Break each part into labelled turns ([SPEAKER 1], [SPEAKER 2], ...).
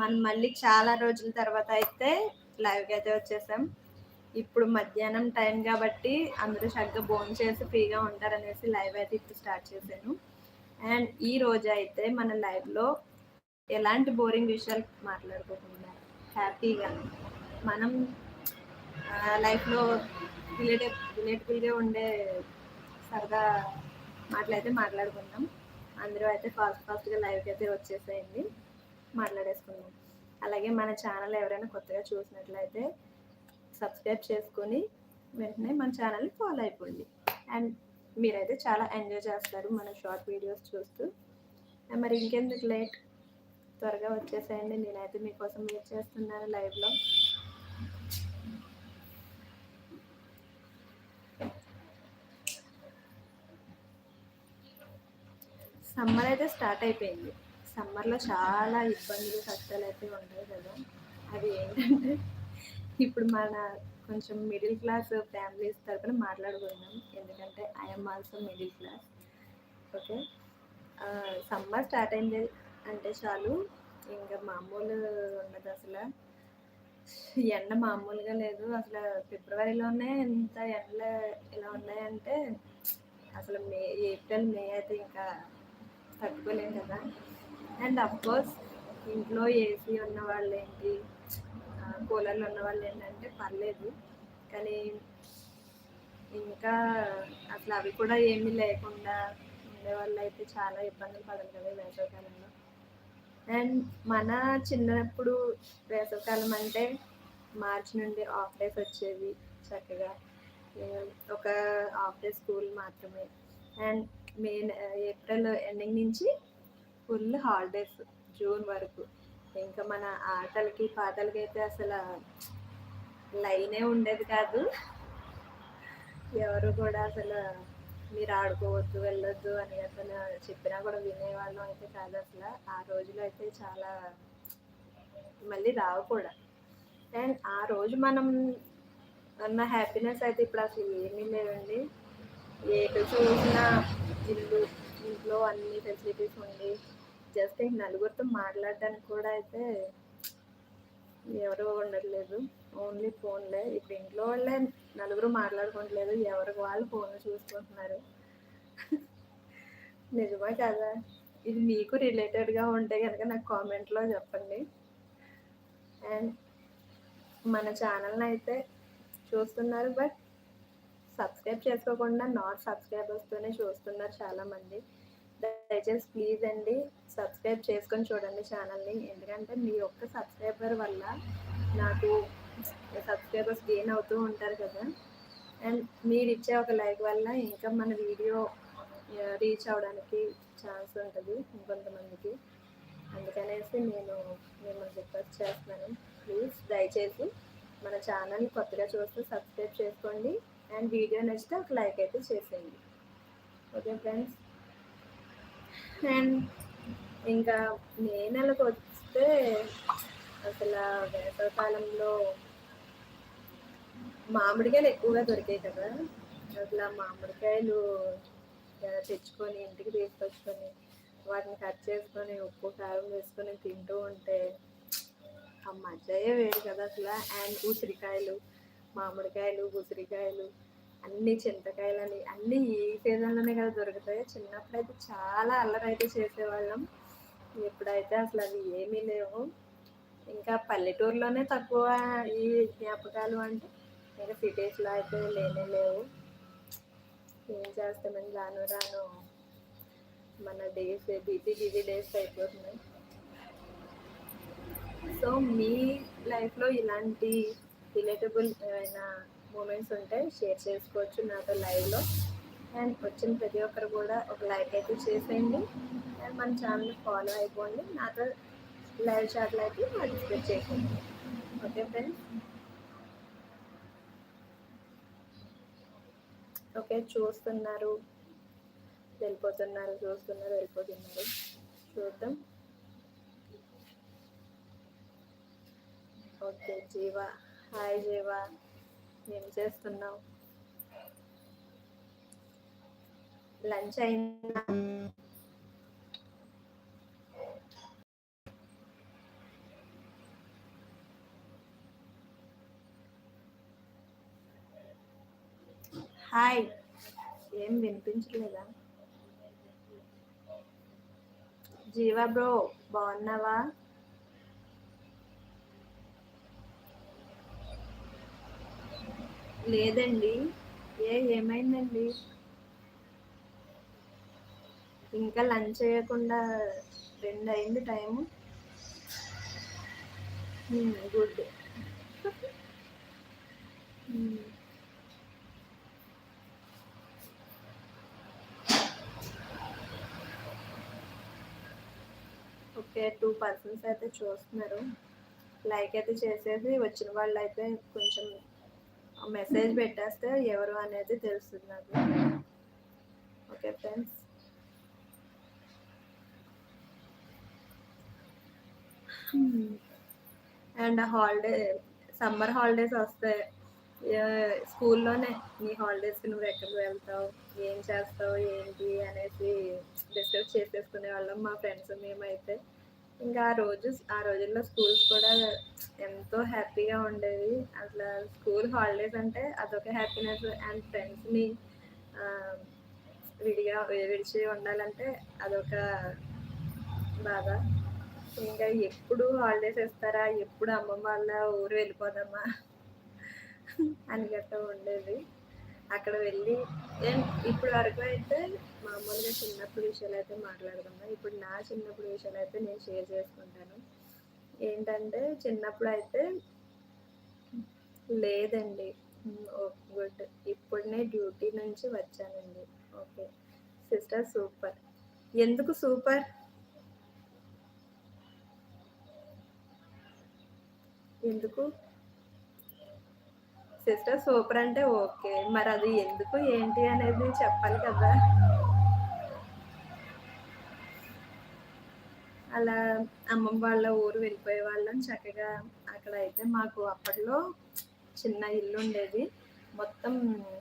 [SPEAKER 1] మనం మళ్ళీ చాలా రోజుల తర్వాత అయితే లైవ్కి అయితే వచ్చేసాం. ఇప్పుడు మధ్యాహ్నం టైం కాబట్టి అందరూ చక్కగా భోజనం చేసి ఫ్రీగా ఉంటారనేసి లైవ్ అయితే ఇప్పుడు స్టార్ట్ చేశాను. అండ్ ఈ రోజు అయితే మన లైవ్లో ఎలాంటి బోరింగ్ విషయాలు మాట్లాడుకోకుండా హ్యాపీగా మనం లైఫ్లో రిలేటివ్ రిలేటబుల్గా ఉండే సరదా మాటలైతే మాట్లాడుకుందాం. అందరూ అయితే ఫాస్ట్ ఫాస్ట్గా లైవ్కి అయితే వచ్చేసేయండి. అలాగే మన ఛానల్ ఎవరైనా కొత్తగా చూసినట్లయితే సబ్స్క్రైబ్ చేసుకొని వెంటనే మన ఛానల్ని ఫాలో అయిపోండి. అండ్ మీరైతే చాలా ఎంజాయ్ చేస్తారు మన షార్ట్ వీడియోస్ చూస్తూ. మరి ఇంకెందుకు లేట్? త్వరగా వచ్చేసేయండి. నేనైతే మీకోసం వెయిట్ చేస్తున్నాను లైవ్లో. సమ్మర్ అయితే స్టార్ట్ అయిపోయింది. సమ్మర్లో చాలా ఇబ్బందులు కష్టాలు అయితే ఉంటాయి కదా. అవి ఏంటంటే ఇప్పుడు మన కొంచెం మిడిల్ క్లాస్ ఫ్యామిలీస్ తరపున మాట్లాడుకుందాం. ఎందుకంటే I'm also middle class okay? Summer start అయింది అంటే చాలు. ఇంకా మామూలు ఉండదు అసలు. ఎండ మామూలుగా లేదు. అసలు ఫిబ్రవరిలోనే ఇంత ఎండలు ఇలా ఉన్నాయంటే అసలు మే ఏప్రిల్ మే అయితే ఇంకా తట్టుకోలేం కదా. అండ్ అఫ్కోర్స్ ఇంట్లో ఏసీ ఉన్న వాళ్ళు ఏంటి కూలర్లు ఉన్న వాళ్ళు ఏంటంటే పర్లేదు. కానీ ఇంకా అసలు అవి కూడా ఏమీ లేకుండా ఉండే వాళ్ళు అయితే చాలా ఇబ్బందులు పడాలి కదా వేసవికాలంలో. అండ్ మన చిన్నప్పుడు వేసవికాలం అంటే మార్చి నుండి ఆఫ్ డేస్ వచ్చేవి చక్కగా. ఒక హాఫ్ డే స్కూల్ మాత్రమే. అండ్ మే ఏప్రిల్ ఎండింగ్ నుంచి ఫుల్ హాలిడేస్ జూన్ వరకు. ఇంకా మన ఆటలకి పాటలకి అయితే అసలు లైనే ఉండేది కాదు. ఎవరు కూడా అసలు మీరు ఆడుకోవద్దు వెళ్ళొద్దు అని అసలు చెప్పినా కూడా వినేవాళ్ళం అయితే కాదు అసలు. ఆ రోజులు అయితే చాలా మళ్ళీ రావు కూడా. అండ్ ఆ రోజు మనం ఉన్న హ్యాపీనెస్ అయితే ఇప్పుడు అసలు ఏమీ లేదండి. ఏటు చూసిన ఇల్లు ఇంట్లో అన్ని ఫెసిలిటీస్ ఉండి జస్ట్ నలుగురితో మాట్లాడడానికి కూడా అయితే ఎవరు ఉండట్లేదు. ఓన్లీ ఫోన్లే ఇప్పుడు ఇంట్లో వాళ్ళే నలుగురు మాట్లాడుకోవట్లేదు. ఎవరికి వాళ్ళు ఫోన్ చూసుకుంటున్నారు. నిజమే కదా? ఇది మీకు రిలేటెడ్గా ఉంటే కనుక నాకు కామెంట్లో చెప్పండి. అండ్ మన ఛానల్ని అయితే చూస్తున్నారు బట్ సబ్స్క్రైబ్ చేసుకోకుండా నాట్ సబ్స్క్రైబర్స్తోనే చూస్తున్నారు చాలామంది. దయచేసి ప్లీజ్ అండి సబ్స్క్రైబ్ చేసుకొని చూడండి ఛానల్ని. ఎందుకంటే మీ ఒక్క సబ్స్క్రైబర్ వల్ల నాకు సబ్స్క్రైబర్స్ గెయిన్ అవుతూ ఉంటారు కదా. అండ్ మీరు ఇచ్చే ఒక లైక్ వల్ల ఇంకా మన వీడియో రీచ్ అవ్వడానికి ఛాన్స్ ఉంటుంది ఇంకొంతమందికి. అందుకనేసి నేను మిమ్మల్ని రిక్వెస్ట్ చేస్తున్నాను. ప్లీజ్ దయచేసి మన ఛానల్ కొత్తగా చూస్తూ సబ్స్క్రైబ్ చేసుకోండి. అండ్ వీడియో నచ్చితే ఒక లైక్ అయితే చేసేయండి. Okay friends? అండ్ ఇంకా మే నెలకు వస్తే అసలు వేసవకాలంలో మామిడికాయలు ఎక్కువగా దొరికాయి కదా. అసలు మామిడికాయలు తెచ్చుకొని ఇంటికి తీసుకొచ్చుకొని వాటిని కట్ చేసుకొని ఉప్పు కారం వేసుకొని తింటూ ఉంటే ఆ మధ్యయే వేరు కదా అసలు. అండ్ ఉసిరికాయలు మామిడికాయలు ఉసిరికాయలు. అన్ని చింతకాయలని అన్ని ఈ సీజన్లోనే కదా దొరుకుతాయి చిన్నప్పుడు అయితే చాలా అల్లరి అయితే చేసేవాళ్ళం. ఇప్పుడైతే అసలు అవి ఏమీ లేవు. ఇంకా పల్లెటూరులోనే తక్కువ ఈ జ్ఞాపకాలు అంటే ఇంకా సిటీస్లో అయితే లేనే లేవు. ఏం చేస్తామని రాను రాను మన డేస్ బిజీ బిజీ డేస్ అయిపోతున్నాయి. సో మీ లైఫ్లో ఇలాంటి రిలేటబుల్ ఏమైనా మూమెంట్స్ ఉంటాయి. షేర్ చేసుకోవచ్చు నాతో లైవ్లో అండ్ వచ్చిన ప్రతి ఒక్కరు కూడా ఒక లైక్ అయితే చేసేయండి. అండ్ మన ఛానల్ ఫాలో అయిపోండి. నాతో లైవ్ చాట్లో అయితే పార్టిసిపేట్ చేయండి. ఓకే ఫ్రెండ్స్ ఓకే చూస్తున్నారు. వెళ్ళిపోతున్నారు చూస్తున్నారు వెళ్ళిపోతున్నారు. చూద్దాం. ఓకే జీవా. హాయ్ జీవా. ఏం చేస్తున్నావు? లంచ్ అయిందా? హాయ్. ఏం వినిపించలేదా? జీవా బ్రో బాగున్నావా? లేదండి. ఏ ఏమైందండి? ఇంకా లంచ్ చేయకుండా రెండు అయింది time good. Okay two persons అయితే చూస్తున్నారు. లైక్ అయితే చేసేసి వచ్చిన వాళ్ళు అయితే కొంచెం మెసేజ్ పెట్టేస్తే ఎవరు అనేది తెలుస్తుంది నాకు. Okay friends. Hmm. And holiday summer holidays వస్తే స్కూల్లోనే నీ హాలిడేస్కి నువ్వు ఎక్కడికి వెళ్తావు? ఏం చేస్తావు? ఏంటి? అనేసి డిస్కస్ చేసేసుకునే వాళ్ళం మా ఫ్రెండ్స్ మేమైతే. ఇంకా ఆ రోజు ఆ రోజుల్లో స్కూల్స్ కూడా ఎంతో హ్యాపీగా ఉండేవి. అట్లా స్కూల్ హాలిడేస్ అంటే అదొక హ్యాపీనెస్ అండ్ ఫ్రెండ్స్ని విడిగా విడిచి ఉండాలంటే అదొక బాధ. ఇంకా ఎప్పుడు హాలిడేస్ ఇస్తారా? ఎప్పుడు అమ్మమ్మ వాళ్ళ ఊరు వెళ్ళిపోదామా? అని గట్ట ఉండేది. అక్కడ వెళ్ళి ఇప్పుడు వరకు అయితే మామూలుగా చిన్నప్పుడు విషయాలు అయితే మాట్లాడుకుందాం. ఇప్పుడు నా చిన్నప్పుడు విషయాలు అయితే నేను షేర్ చేసుకుంటాను. ఏంటంటే చిన్నప్పుడు అయితే లేదండి. గుడ్. ఇప్పుడునే డ్యూటీ నుంచి వచ్చానండి. ఓకే. Sister super. ఎందుకు సూపర్? ఎందుకు? సిస్టర్ సూపర్ అంటే ఓకే. మరి అది ఎందుకు ఏంటి అనేది చెప్పాలి కదా. అలా అమ్మమ్మ వాళ్ళ ఊరు వెళ్ళిపోయే వాళ్ళం చక్కగా. అక్కడ అయితే మాకు అప్పట్లో చిన్న ఇల్లు ఉండేది. మొత్తం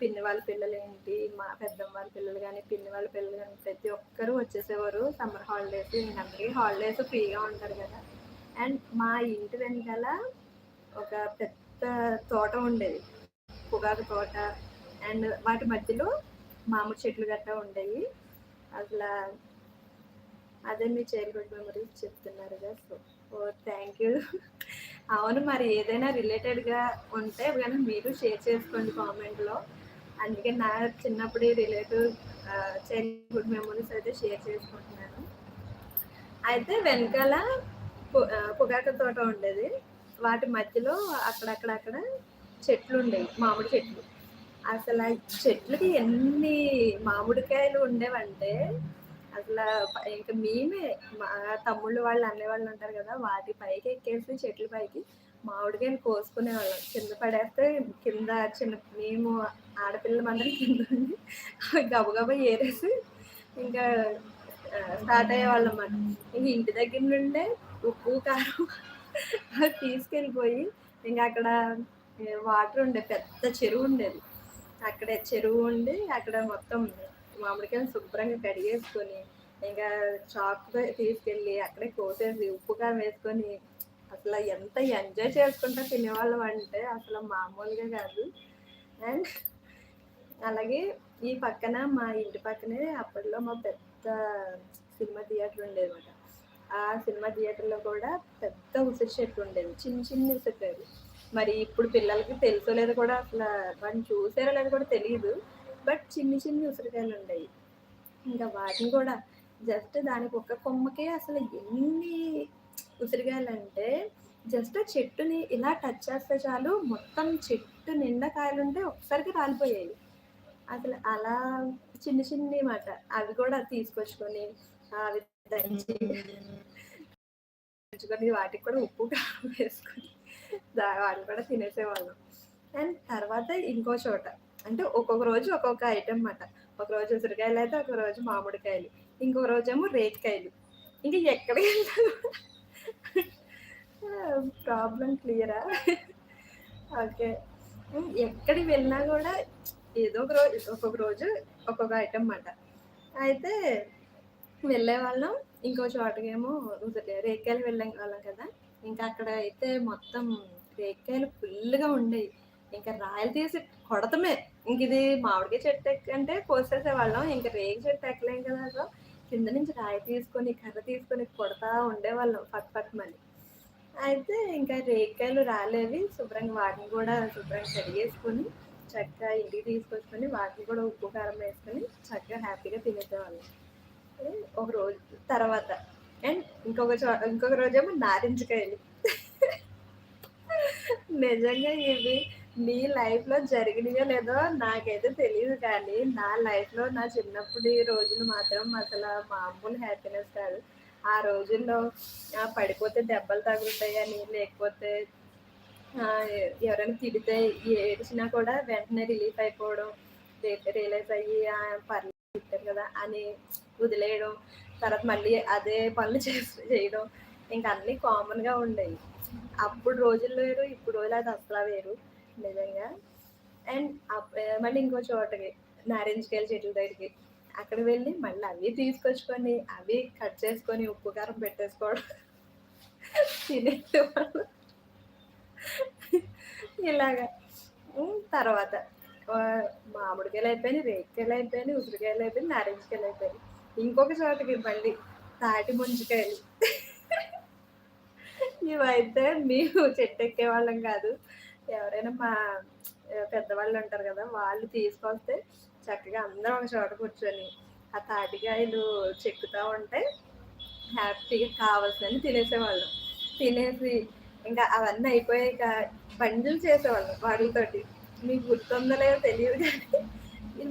[SPEAKER 1] పిన్ని వాళ్ళ పిల్లలు ఏంటి మా పెద్దమ్మ వాళ్ళ పిల్లలు కానీ పిన్ని వాళ్ళ పిల్లలు కానీ ప్రతి ఒక్కరూ వచ్చేసేవారు. సమ్మర్ హాలిడేస్ అందరికీ హాలిడేస్ ఫ్రీగా ఉంటారు కదా. అండ్ మా ఇంటి వెనకాల ఒక పెద్ద తోట ఉండేది. పొగాకు తోట అండ్ వాటి మధ్యలో మామిడి చెట్లు గట్టా ఉండేవి. అట్లా అదే మీ చైల్డ్హుడ్ మెమరీస్ చెప్తున్నారు కదా. సో ఓ థ్యాంక్ యూ అవును మరి ఏదైనా రిలేటెడ్గా ఉంటే కానీ మీరు షేర్ చేసుకోండి కామెంట్లో అందుకే నా చిన్నప్పుడు రిలేటివ్ చైల్డ్హుడ్ మెమరీస్ అయితే షేర్ చేసుకుంటున్నాను. అయితే వెనకాల పొగాకు తోట ఉండేది. వాటి మధ్యలో అక్కడక్కడక్కడ చెట్లు ఉండేవి మామిడి చెట్లు. అసలు ఆ చెట్లకి ఎన్ని మామిడికాయలు ఉండేవంటే అసలు ఇంకా మేమే మా తమ్ముళ్ళు వాళ్ళు అనేవాళ్ళు ఉంటారు కదా వాటి పైకి ఎక్కేసి చెట్ల పైకి మామిడికాయలు కోసుకునే వాళ్ళం కింద పడేస్తే కింద చిన్న మేము ఆడపిల్లల మందరం కింద ఉండి గబగబా ఏరేసి ఇంకా స్టార్ట్ అయ్యేవాళ్ళం అన్నమాట. ఇంటి దగ్గర నుండే ఉప్పు కారం తీసుకెళ్ళిపోయి ఇంకా అక్కడ వాటర్ ఉండే పెద్ద చెరువు ఉండేది. అక్కడే చెరువు ఉండి అక్కడ మొత్తం మామిడికాయలు శుభ్రంగా కడిగేసుకొని ఇంకా చాక్ తీసుకెళ్ళి అక్కడే కోసేసి ఉప్పుగా వేసుకొని అసలు ఎంత ఎంజాయ్ చేసుకుంటా తినేవాళ్ళం అంటే అసలు మామూలుగా కాదు. అండ్ అలాగే ఈ పక్కన మా ఇంటి పక్కనే అప్పట్లో మా పెద్ద సినిమా థియేటర్ ఉండేది అనమాట ఆ సినిమా థియేటర్లో కూడా పెద్ద ఉసిరి చెట్టు ఉండేది. చిన్న చిన్న ఉసిరికాయలు మరి ఇప్పుడు పిల్లలకి తెలుసో లేదో కూడా అసలు వాటిని చూసారో లేదో కూడా తెలియదు బట్ చిన్ని చిన్ని ఉసిరికాయలు ఉండేవి ఇంకా వాటిని కూడా జస్ట్ దానికి ఒక కొమ్మకే అసలు ఎన్ని ఉసిరికాయలు అంటే జస్ట్ చెట్టుని ఇలా టచ్ చేస్తే చాలు మొత్తం చెట్టు నిండా కాయలుంటే ఒకసారికి రాలిపోయాయి. అసలు అలా చిన్న చిన్ని మాట అవి కూడా తీసుకొచ్చుకొని అవి దంచి వాటికి కూడా ఉప్పు కారం వేసుకొని వాళ్ళు కూడా తినేసేవాళ్ళం. అండ్ తర్వాత ఇంకో చోట. అంటే ఒక్కొక్క రోజు ఒక్కొక్క ఐటెం అన్నమాట. ఒక రోజు ఉసిరికాయలు అయితే ఒక రోజు మామిడికాయలు. ఇంకొక రోజు ఏమో రేగికాయలు. ఇంక ఎక్కడికి వెళ్తాను ప్రాబ్లం క్లియరా? ఓకే. ఎక్కడికి వెళ్ళినా కూడా ఏదో ఒక రోజు ఒక్కొక్క రోజు ఒక్కొక్క ఐటెం అన్నమాట. అయితే వెళ్ళే వాళ్ళం ఇంకో చోటకేమో రేకాయలు వెళ్ళే వాళ్ళం కదా. ఇంకా అక్కడ అయితే మొత్తం రేకాయలు ఫుల్గా ఉండేవి ఇంకా రాయలు తీసి కొడతమే. ఇంక ఇది మామిడికాయ చెట్టు ఎక్కంటే కోసేసేవాళ్ళం. ఇంకా రేగి చెట్టు ఎక్కలేం కదా సో కింద నుంచి రాయి తీసుకొని కర్ర తీసుకొని కొడతా ఉండేవాళ్ళం పట్ పట్మని అయితే ఇంకా రేగికాయలు రాలేవి. శుభ్రంగా వాటిని కూడా శుభ్రంగా కడిగేసుకొని చక్కగా ఇంటికి తీసుకొచ్చుకొని వాటిని కూడా ఉప్పు కారం వేసుకొని చక్కగా హ్యాపీగా తినేసేవాళ్ళం. ఒక రోజు తర్వాత. అండ్ ఇంకొక ఇంకొక రోజేమో నారింజకాయలు. నిజంగా ఇవి మీ లైఫ్లో జరిగినాయో లేదో నాకైతే తెలియదు కానీ నా లైఫ్లో నా చిన్నప్పటి రోజులు మాత్రం అసలు మామూలు హ్యాపీనెస్ కాదు. ఆ రోజుల్లో పడిపోతే దెబ్బలు తగులుతాయని లేకపోతే ఎవరైనా తిడితే ఏడ్చినా కూడా వెంటనే రిలీఫ్ అయిపోవడం రియలైజ్ అయ్యి పర్లేదు తిట్టారు కదా అని వదిలేయడం తర్వాత మళ్ళీ అదే పనులు చేసి చేయడం ఇంకా అన్నీ కామన్గా ఉండేవి. అప్పుడు రోజులు వేరు ఇప్పుడు రోజులు అది అసలు వేరు నిజంగా. అండ్ మళ్ళీ ఇంకో చోటకి నారింజకాయల చెట్ల దగ్గరికి అక్కడ వెళ్ళి మళ్ళీ అవి తీసుకొచ్చుకొని అవి కట్ చేసుకొని ఉప్పు కారం పెట్టేసుకోవడం. తినే ఇలాగా. తర్వాత మామిడికాయలు అయిపోయినాయి రేగికాయలు అయిపోయినాయి ఉసిరికాయలు అయిపోయినాయి నారింజకాయలు అయిపోయినాయి. ఇంకొక చోటకి మళ్ళీ తాటి ముంచుకాయలు ఇవైతే మేము చెట్టు ఎక్కే వాళ్ళం కాదు. ఎవరైనా మా పెద్దవాళ్ళు ఉంటారు కదా వాళ్ళు తీసుకొస్తే చక్కగా అందరం ఒక చోట కూర్చొని ఆ తాటికాయలు చెక్కుతూ ఉంటే హ్యాపీగా కావాల్సినవి తినేసేవాళ్ళం. తినేసి ఇంకా అవన్నీ అయిపోయాక బండ్లు చేసేవాళ్ళం వాటితోటి. మీకు గుర్తుందో లేదో తెలియదు కానీ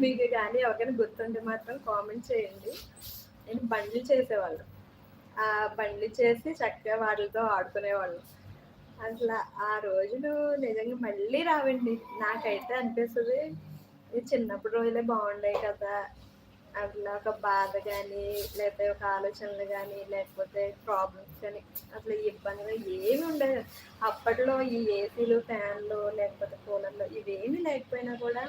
[SPEAKER 1] మీకు కానీ ఎవరికైనా గుర్తుంటే మాత్రం కామెంట్ చేయండి. నేను బండ్లు చేసేవాళ్ళం. ఆ బండ్లు చేసి చక్కగా వాటితో ఆడుకునేవాళ్ళం. అసలు ఆ రోజులు నిజంగా మళ్ళీ రావండి. నాకైతే అనిపిస్తుంది ఇది చిన్నప్పుడు రోజులే బాగుండే కదా. అట్లా ఒక బాధ కానీ లేకపోతే ఒక ఆలోచనలు కానీ లేకపోతే ప్రాబ్లమ్స్ కానీ అసలు ఇబ్బందులు ఇబ్బందిగా ఏమి ఉండదు అప్పట్లో ఈ ఏసీలు ఫ్యాన్లు లేకపోతే కూలర్లు ఇవేమీ లేకపోయినా కూడా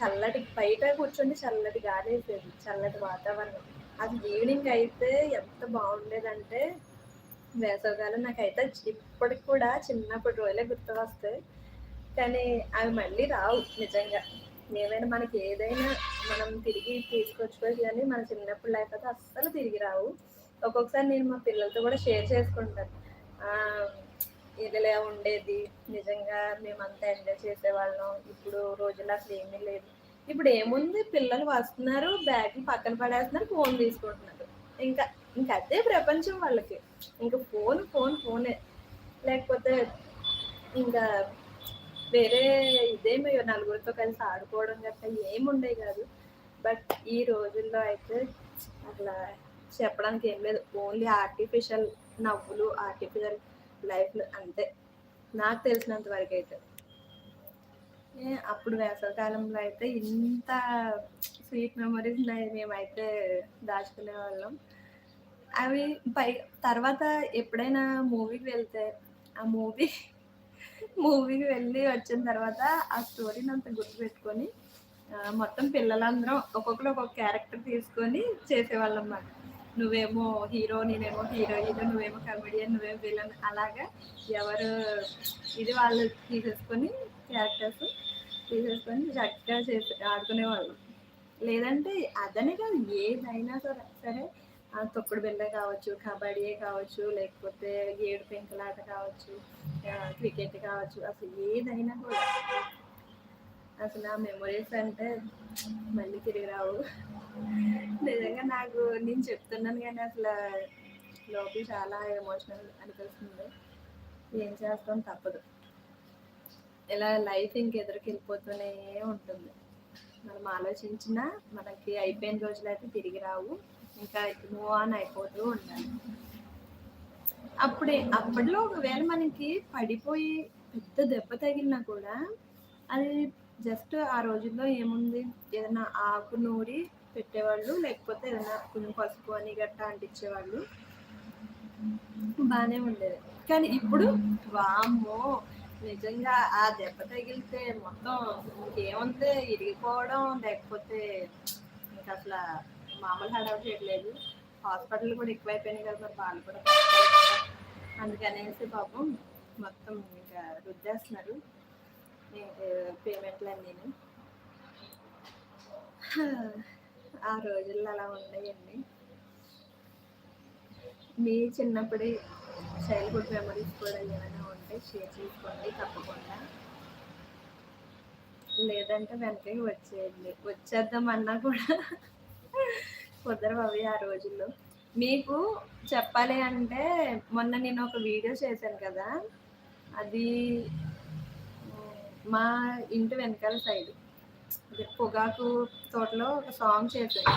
[SPEAKER 1] చల్లటి బయట కూర్చొని చల్లటి గాలి వేసేది చల్లటి వాతావరణం. అది ఈవినింగ్ అయితే ఎంత బాగుండేదంటే వేసవకాలం నాకైతే ఇప్పటికి కూడా చిన్నప్పటి రోజులే గుర్తు వస్తాయి కానీ అవి మళ్ళీ రావు నిజంగా. ఏమైనా మనకి ఏదైనా మనం తిరిగి తీసుకొచ్చుకోవచ్చు కానీ మన చిన్నప్పుడు లైఫ్ అయితే అస్సలు తిరిగి రావు. ఒక్కొక్కసారి నేను మా పిల్లలతో కూడా షేర్ చేసుకుంటాను. ఆ, ఇదిలా ఉండేది. నిజంగా మేమంతా ఎంజాయ్ చేసేవాళ్ళం. ఇప్పుడు రోజులు అసలు ఏమీ లేదు. ఇప్పుడు ఏముంది? పిల్లలు వస్తున్నారు బ్యాగ్ని పక్కన పడేస్తున్నారు ఫోన్ తీసుకుంటున్నారు. ఇంకా ఇంకా అదే ప్రపంచం వాళ్ళకి. ఇంకా ఫోన్ ఫోన్ ఫోనే లేకపోతే ఇంకా వేరే ఇదేమి నలుగురితో కలిసి ఆడుకోవడం గట్రా ఏమి కాదు. బట్ ఈ రోజుల్లో అయితే అట్లా చెప్పడానికి ఏం లేదు. ఓన్లీ ఆర్టిఫిషియల్ నవ్వులు ఆర్టిఫిషియల్ లైఫ్లో అంతే. నాకు తెలిసినంత వరకు అయితే. అప్పుడు వేసవికాలంలో అయితే ఇంత స్వీట్ మెమరీస్ మేమైతే దాచుకునే వాళ్ళం. అవి పై తర్వాత ఎప్పుడైనా మూవీకి వెళ్తే ఆ మూవీ మూవీకి వెళ్ళి వచ్చిన తర్వాత ఆ స్టోరీని అంత గుర్తుపెట్టుకొని మొత్తం పిల్లలందరం ఒక్కొక్కరు ఒక్కొక్క క్యారెక్టర్ తీసుకొని చేసేవాళ్ళం అన్నమాట. నువ్వేమో హీరో నేనేమో హీరోయిన్ నువ్వేమో కమెడియన్ నువ్వేమో విలన్ అలాగా ఎవరు ఇది వాళ్ళు తీసేసుకొని క్యారెక్టర్స్ తీసేసుకొని చక్కగా చేసి ఆడుకునేవాళ్ళు. లేదంటే అదనే కాదు ఏదైనా సరే సరే ఆ తొక్కుడు బిళ్ళ కావచ్చు కబడ్డీ కావచ్చు లేకపోతే ఏడు పెంకులాట కావచ్చు క్రికెట్ కావచ్చు అసలు ఏదైనా కూడా. అసలు ఆ మెమరీస్ అంటే మళ్ళీ తిరిగి రావు నిజంగా నాకు నేను చెప్తున్నాను కానీ అసలు లోపల చాలా ఎమోషనల్ అనిపిస్తుంది. ఏం చేస్తాం తప్పదు. ఇలా లైఫ్ ఇంకెదురుకి వెళ్ళిపోతూనే ఉంటుంది. మనం ఆలోచించినా మనకి అయిపోయిన రోజులు అయితే తిరిగి రావు ఇంకా మూవ్ ఆన్ అయిపోతూ ఉండాలి. అప్పుడే అప్పట్లో ఒకవేళ మనకి పడిపోయి పెద్ద దెబ్బ తగిలినా కూడా అది జస్ట్ ఆ రోజుల్లో ఏముంది? ఏదైనా ఆకు నూరి పెట్టేవాళ్ళు లేకపోతే ఏదైనా కొంచెం పసుపు అని గట్టా అంటించేవాళ్ళు. బాగానే ఉండేది. కానీ ఇప్పుడు వామ్మో! నిజంగా ఆ దెబ్బ తగిలితే మొత్తం ఇంకేముంది? ఇరిగిపోవడం లేకపోతే ఇంకా అసలు మామూలు హడావు చేయట్లేదు. హాస్పిటల్ కూడా ఎక్కువైపోయినాయి కదా మరి వాళ్ళు కూడా అందుకనేసి పాపం మొత్తం ఇంకా రుద్దేస్తున్నారు. పేమెంట్లు అన్నీ ఆ రోజుల్లో అలా ఉన్నాయండి మీ చిన్నప్పటి చైల్డ్హుడ్ మెమరీస్ కూడా ఏమైనా ఉంటే షేర్ చేసుకోండి తప్పకుండా. లేదంటే వెనకకి వచ్చేయండి. వచ్చేద్దామన్నా కూడా కుదరవు అవి ఆ రోజుల్లో. మీకు చెప్పాలి అంటే మొన్న నేను ఒక వీడియో చేశాను కదా? అది మా ఇంటి వెనకాల సైడ్ పొగాకు తోటలో ఒక సాంగ్ చేశాను.